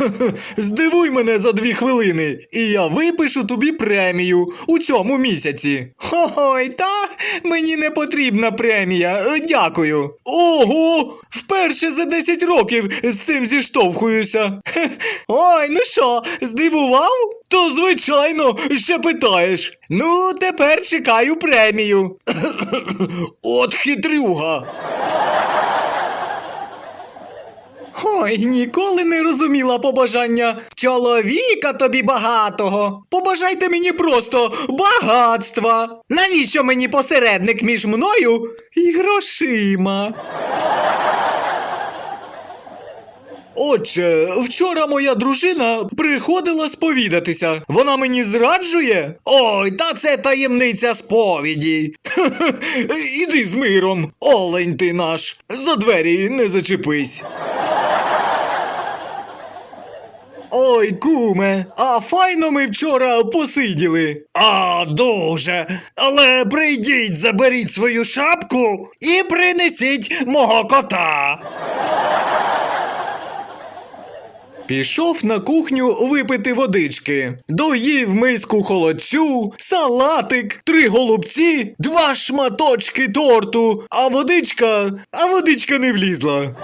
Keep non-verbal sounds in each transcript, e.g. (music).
(laughs) Здивуй мене за дві хвилини, і я випишу тобі премію у цьому місяці. Ой, та мені не потрібна премія. е, Дякую. Ого! Вперше за 10 років з цим зіштовхуюся. (laughs) Ой, ну що, здивував? То звичайно, ще питаєш. Ну, тепер чекаю премію. (coughs) От хитрюга. Ой, ніколи не розуміла побажання чоловіка тобі багатого. Побажайте мені просто багатства. Навіщо мені посередник між мною і грошима? Отже, вчора моя дружина приходила сповідатися. Вона мені зраджує? Ой, та це таємниця сповіді. (laughs) Іди з миром, олень ти наш. За двері не зачепись. Ой, куме, а файно ми вчора посиділи. А, дуже. Але прийдіть, заберіть свою шапку і принесіть мого кота. Пішов на кухню випити водички. Доїв миску холодцю, салатик, три голубці, два шматочки торту, а водичка, а водичка не влізла.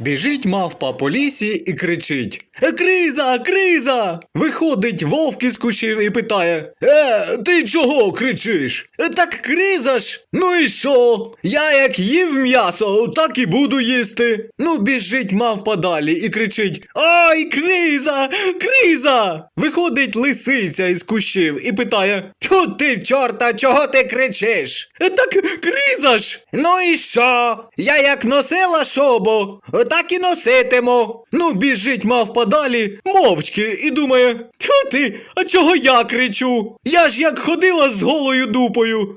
Біжить мавпа по лісі і кричить: «Е, Криза, криза! Виходить вовк із кущів і питає: Е, ти чого кричиш? «Е, Так криза ж! Ну і що? Я як їв м'ясо, так і буду їсти. Ну, біжить мавпа далі і кричить: Ай, криза! Криза! Виходить лисиця із кущів і питає: Тю ти, чорта, чого ти кричиш? «Е, Так криза ж! Ну і що? Я як носила шобу, так і носитиму. Ну, біжить мавпа далі, мовчки, і думає: Тю ти, а чого я кричу? Я ж як ходила з голою дупою,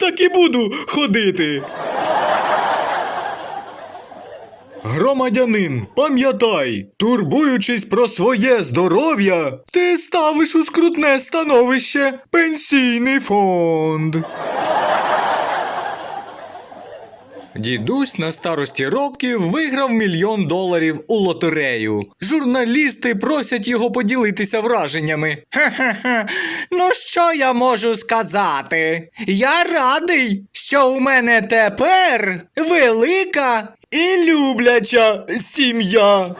так і буду ходити. Громадянин, пам'ятай, турбуючись про своє здоров'я, ти ставиш у скрутне становище пенсійний фонд. Дідусь на старості років виграв мільйон доларів у лотерею. Журналісти просять його поділитися враженнями. Хе-хе-хе. Ну що я можу сказати? Я радий, що у мене тепер велика і любляча сім'я.